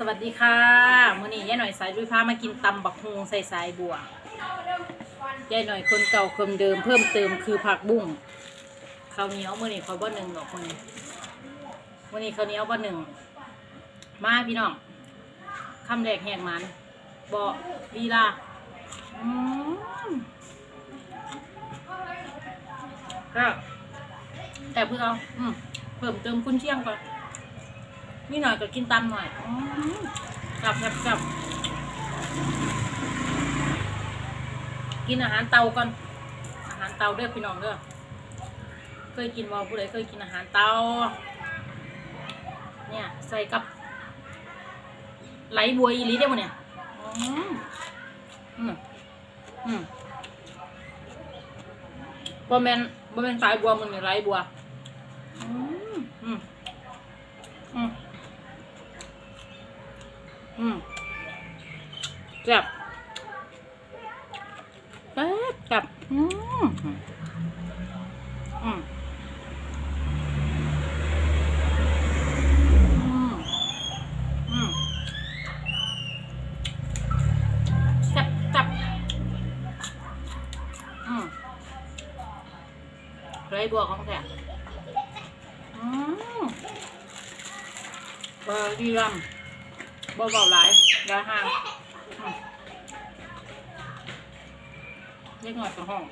สวัสดีค่ะมื้อนี้ยายหน่อยสายลุยพามากินตำบักฮวงใส่สายบัวยายหน่อยคนเก่าคนเดิมเพิ่มเติมคือผักบุ้งข้าวเหนียวมื้อนี้เขาวบ่หนึ่งหรอกมื้อนี้มื้อนี้ข้าวเหนียวบ่หนึ่งมาพี่น้องคำแรกแหกมันบ่ลีลาอืมก็แต่เพื่อเอาอืมเพิ่มเติมคุณเชียงก่อน นี่หน่อยก็กินตำหน่อยอืมกลับกลับกลับกินอาหารเตาก่อน อาหารเตาเด้อพี่น้องเด้อ เคยกินบ่ผู้ใดเคยกินอาหารเตา เนี่ยใส่กับ ไหลบัวอีหลีได้บ่เนี่ยอืมอืมอืมบ่แม่นบ่แม่นสายบัวมันนี่ไหลบัว อืมอืมอืม อืมแซ่บแซ่บแซ่บอืมอืมอืมอืมแซ่บแซ่บอืมไรบัวของแท้อืมเบอร์ดีลำ บ่เบาหลายยาห่างเล็กหน่อยกับห้อง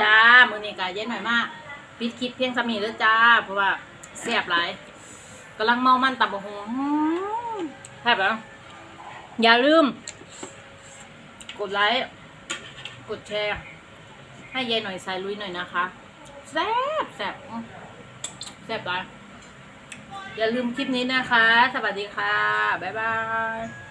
จ้า มือนี้กายเย็นหน่อยมากปิดคลิปเพียงสำนีแล้วจ้า เพราะว่าแซ่บหลาย กำลังเมามันตับกหงแทบแล้วอย่าลืม กดไลค์ กดแชร์ ให้ยายหน่อยใส่ลุยหน่อยนะคะ แซ่บแซ่บแซ่บเลยอย่าลืมคลิปนี้นะคะ สวัสดีค่ะ บ๊ายบาย